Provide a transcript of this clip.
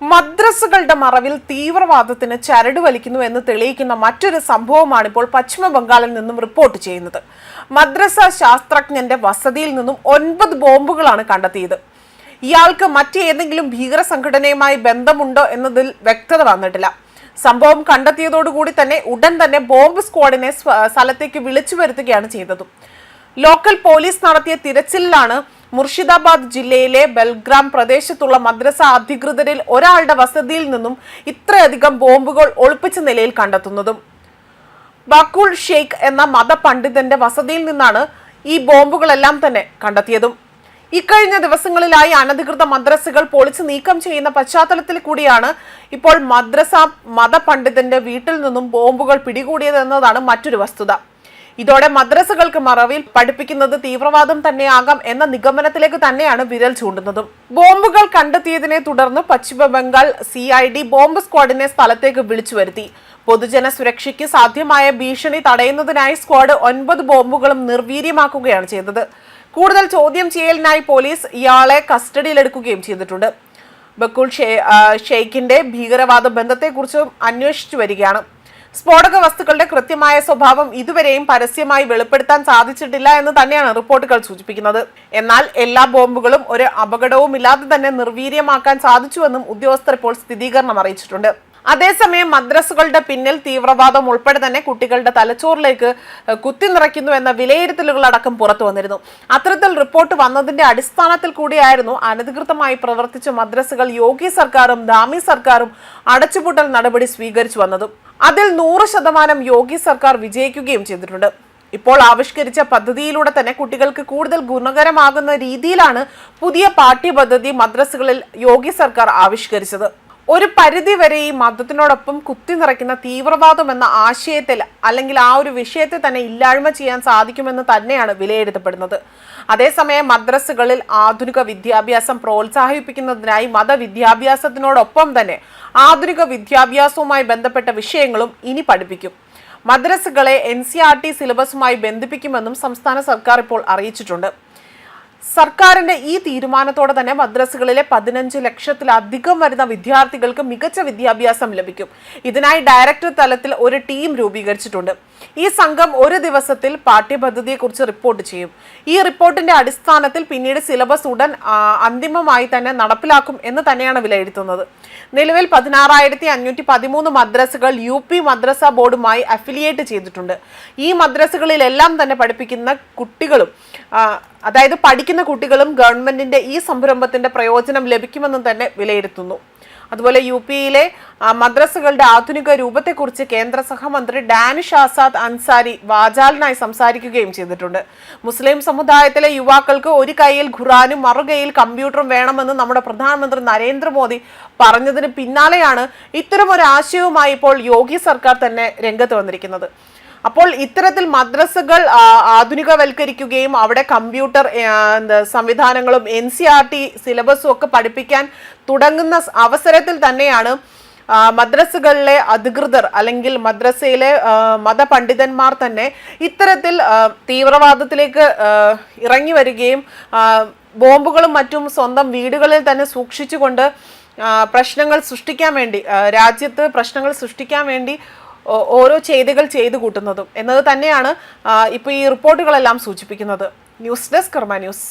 മദ്രസകളുടെ മറവിൽ തീവ്രവാദത്തിന് ചരട് വലിക്കുന്നു എന്ന് തെളിയിക്കുന്ന മറ്റൊരു സംഭവമാണ് ഇപ്പോൾ പശ്ചിമ ബംഗാളിൽ നിന്നും റിപ്പോർട്ട് ചെയ്യുന്നത്. മദ്രസ ശാസ്ത്രജ്ഞന്റെ വസതിയിൽ നിന്നും ഒൻപത് ബോംബുകളാണ് കണ്ടെത്തിയത്. ഇയാൾക്ക് മറ്റേതെങ്കിലും ഭീകര സംഘടനയുമായി ബന്ധമുണ്ടോ എന്നതിൽ വ്യക്തത വന്നിട്ടില്ല. സംഭവം കണ്ടെത്തിയതോടുകൂടി തന്നെ ഉടൻ തന്നെ ബോംബ് സ്ക്വാഡിനെ സ്ഥലത്തേക്ക് വിളിച്ചു വരുത്തുകയാണ് ചെയ്തത്. ലോക്കൽ പോലീസ് നടത്തിയ തിരച്ചിലിലാണ് മുർഷിദാബാദ് ജില്ലയിലെ ബൽഗ്രാം പ്രദേശത്തുള്ള മദ്രസ അധികൃതരിൽ ഒരാളുടെ വസതിയിൽ നിന്നും ഇത്രയധികം ബോംബുകൾ ഒളിപ്പിച്ച നിലയിൽ കണ്ടെത്തുന്നതും. ബക്കുൾ ഷെയ്ഖ് എന്ന മതപണ്ഡിതന്റെ വസതിയിൽ നിന്നാണ് ഈ ബോംബുകളെല്ലാം തന്നെ കണ്ടെത്തിയതും. ഇക്കഴിഞ്ഞ ദിവസങ്ങളിലായി അനധികൃത മദ്രസകൾ പൊളിച്ചു നീക്കം ചെയ്യുന്ന പശ്ചാത്തലത്തിൽ കൂടിയാണ് ഇപ്പോൾ മദ്രസ മതപണ്ഡിതന്റെ വീട്ടിൽ നിന്നും ബോംബുകൾ പിടികൂടിയതെന്നതാണ് മറ്റൊരു വസ്തുത. ഇതോടെ മദ്രസകൾക്ക് മറവിൽ പഠിപ്പിക്കുന്നത് തീവ്രവാദം തന്നെയാകാം എന്ന നിഗമനത്തിലേക്ക് തന്നെയാണ് വിരൽ ചൂണ്ടുന്നതും. ബോംബുകൾ കണ്ടെത്തിയതിനെ തുടർന്ന് Paschim Bengal C I D bomb സ്ക്വാഡിനെ സ്ഥലത്തേക്ക് വിളിച്ചു വരുത്തി. പൊതുജന സുരക്ഷയ്ക്ക് സാധ്യമായ ഭീഷണി തടയുന്നതിനായി സ്ക്വാഡ് ഒൻപത് ബോംബുകളും നിർവീര്യമാക്കുകയാണ് ചെയ്തത്. കൂടുതൽ ചോദ്യം ചെയ്യലിനായി പോലീസ് ഇയാളെ കസ്റ്റഡിയിലെടുക്കുകയും ചെയ്തിട്ടുണ്ട്. ബക്കുൾ ഷെയ്ഖിന്റെ ഭീകരവാദ ബന്ധത്തെക്കുറിച്ചും അന്വേഷിച്ചു വരികയാണ്. സ്ഫോടക വസ്തുക്കളുടെ കൃത്യമായ സ്വഭാവം ഇതുവരെയും പരസ്യമായി വെളിപ്പെടുത്താൻ സാധിച്ചിട്ടില്ല എന്ന് തന്നെയാണ് റിപ്പോർട്ടുകൾ സൂചിപ്പിക്കുന്നത്. എന്നാൽ എല്ലാ ബോംബുകളും ഒരു അപകടവുമില്ലാതെ തന്നെ നിർവീര്യമാക്കാൻ സാധിച്ചുവെന്നും ഉദ്യോഗസ്ഥർ ഇപ്പോൾ സ്ഥിരീകരണം അറിയിച്ചിട്ടുണ്ട്. അതേസമയം മദ്രസുകളുടെ പിന്നിൽ തീവ്രവാദം ഉൾപ്പെടെ തന്നെ കുട്ടികളുടെ തലച്ചോറിലേക്ക് കുത്തി നിറയ്ക്കുന്നു എന്ന വിലയിരുത്തലുകളടക്കം പുറത്തു വന്നിരുന്നു. അത്തരത്തിൽ റിപ്പോർട്ട് വന്നതിന്റെ അടിസ്ഥാനത്തിൽ കൂടിയായിരുന്നു അനധികൃതമായി പ്രവർത്തിച്ച മദ്രസകൾ യോഗി സർക്കാരും ദാമി സർക്കാരും അടച്ചുപൂട്ടൽ നടപടി സ്വീകരിച്ചു വന്നതും. അതിൽ നൂറ് ശതമാനം യോഗി സർക്കാർ വിജയിക്കുകയും ചെയ്തിട്ടുണ്ട്. ഇപ്പോൾ ആവിഷ്കരിച്ച പദ്ധതിയിലൂടെ തന്നെ കുട്ടികൾക്ക് കൂടുതൽ ഗുണകരമാകുന്ന രീതിയിലാണ് പുതിയ പാഠ്യപദ്ധതി മദ്രസകളിൽ യോഗി സർക്കാർ ആവിഷ്കരിച്ചത്. ഒരു പരിധി വരെ ഈ മതത്തിനോടൊപ്പം കുത്തി നിറയ്ക്കുന്ന തീവ്രവാദം എന്ന ആശയത്തിൽ അല്ലെങ്കിൽ ആ ഒരു വിഷയത്തെ തന്നെ ഇല്ലായ്മ ചെയ്യാൻ സാധിക്കുമെന്ന് തന്നെയാണ് വിലയിരുത്തപ്പെടുന്നത്. അതേസമയം മദ്രസകളിൽ ആധുനിക വിദ്യാഭ്യാസം പ്രോത്സാഹിപ്പിക്കുന്നതിനായി മതവിദ്യാഭ്യാസത്തിനോടൊപ്പം തന്നെ ആധുനിക വിദ്യാഭ്യാസവുമായി ബന്ധപ്പെട്ട വിഷയങ്ങളും ഇനി പഠിപ്പിക്കും. മദ്രസകളെ എൻ സി ആർ ടി സിലബസുമായി ബന്ധിപ്പിക്കുമെന്നും സംസ്ഥാന സർക്കാർ ഇപ്പോൾ അറിയിച്ചിട്ടുണ്ട്. സർക്കാരിന്റെ ഈ തീരുമാനത്തോടെ തന്നെ മദ്രസകളിലെ പതിനഞ്ച് ലക്ഷത്തിലധികം വരുന്ന വിദ്യാർത്ഥികൾക്ക് മികച്ച വിദ്യാഭ്യാസം ലഭിക്കും. ഇതിനായി ഡയറക്ടർ തലത്തിൽ ഒരു ടീം രൂപീകരിച്ചിട്ടുണ്ട്. ഈ സംഘം ഒരു ദിവസത്തിൽ പാഠ്യപദ്ധതിയെക്കുറിച്ച് റിപ്പോർട്ട് ചെയ്യും. ഈ റിപ്പോർട്ടിന്റെ അടിസ്ഥാനത്തിൽ പിന്നീട് സിലബസ് ഉടൻ അന്തിമമായി തന്നെ നടപ്പിലാക്കും എന്ന് തന്നെയാണ് വിലയിരുത്തുന്നത്. നിലവിൽ പതിനാറായിരത്തി അഞ്ഞൂറ്റി പതിമൂന്ന് മദ്രസകൾ യു പി മദ്രസ ബോർഡുമായി അഫിലിയേറ്റ് ചെയ്തിട്ടുണ്ട്. ഈ മദ്രസകളിലെല്ലാം തന്നെ പഠിപ്പിക്കുന്ന കുട്ടികളും അതായത് പഠിക്കുന്ന കുട്ടികളും ഗവൺമെന്റിന്റെ ഈ സംരംഭത്തിന്റെ പ്രയോജനം ലഭിക്കുമെന്നും തന്നെ വിലയിരുത്തുന്നു. അതുപോലെ യു പിയിലെ മദ്രസകളുടെ ആധുനിക രൂപത്തെക്കുറിച്ച് കേന്ദ്ര സഹമന്ത്രി ഡാനിഷ് ആസാദ് അൻസാരി വാചാലിനായി സംസാരിക്കുകയും ചെയ്തിട്ടുണ്ട്. മുസ്ലിം സമുദായത്തിലെ യുവാക്കൾക്ക് ഒരു കൈയിൽ ഖുറാനും മറുകൈയിൽ കമ്പ്യൂട്ടറും വേണമെന്ന് നമ്മുടെ പ്രധാനമന്ത്രി നരേന്ദ്രമോദി പറഞ്ഞതിന് പിന്നാലെയാണ് ഇത്തരമൊരു ആശയവുമായി ഇപ്പോൾ യോഗി സർക്കാർ തന്നെ രംഗത്ത് വന്നിരിക്കുന്നത്. അപ്പോൾ ഇത്തരത്തിൽ മദ്രസകൾ ആധുനികവൽക്കരിക്കുകയും അവിടെ കമ്പ്യൂട്ടർ സംവിധാനങ്ങളും എൻ സി ആർ ടി സിലബസും ഒക്കെ പഠിപ്പിക്കാൻ തുടങ്ങുന്ന അവസരത്തിൽ തന്നെയാണ് മദ്രസകളിലെ അധികൃതർ അല്ലെങ്കിൽ മദ്രസയിലെ മതപണ്ഡിതന്മാർ തന്നെ ഇത്തരത്തിൽ തീവ്രവാദത്തിലേക്ക് ഇറങ്ങി വരികയും ബോംബുകളും മറ്റും സ്വന്തം വീടുകളിൽ തന്നെ സൂക്ഷിച്ചുകൊണ്ട് പ്രശ്നങ്ങൾ സൃഷ്ടിക്കാൻ വേണ്ടി രാജ്യത്ത് പ്രശ്നങ്ങൾ സൃഷ്ടിക്കാൻ വേണ്ടി ഓരോ ചെയ്തികൾ ചെയ്തു കൂട്ടുന്നതും. എന്നത് തന്നെയാണ് ഇപ്പോൾ ഈ റിപ്പോർട്ടുകളെല്ലാം സൂചിപ്പിക്കുന്നത്. News desk Karma news.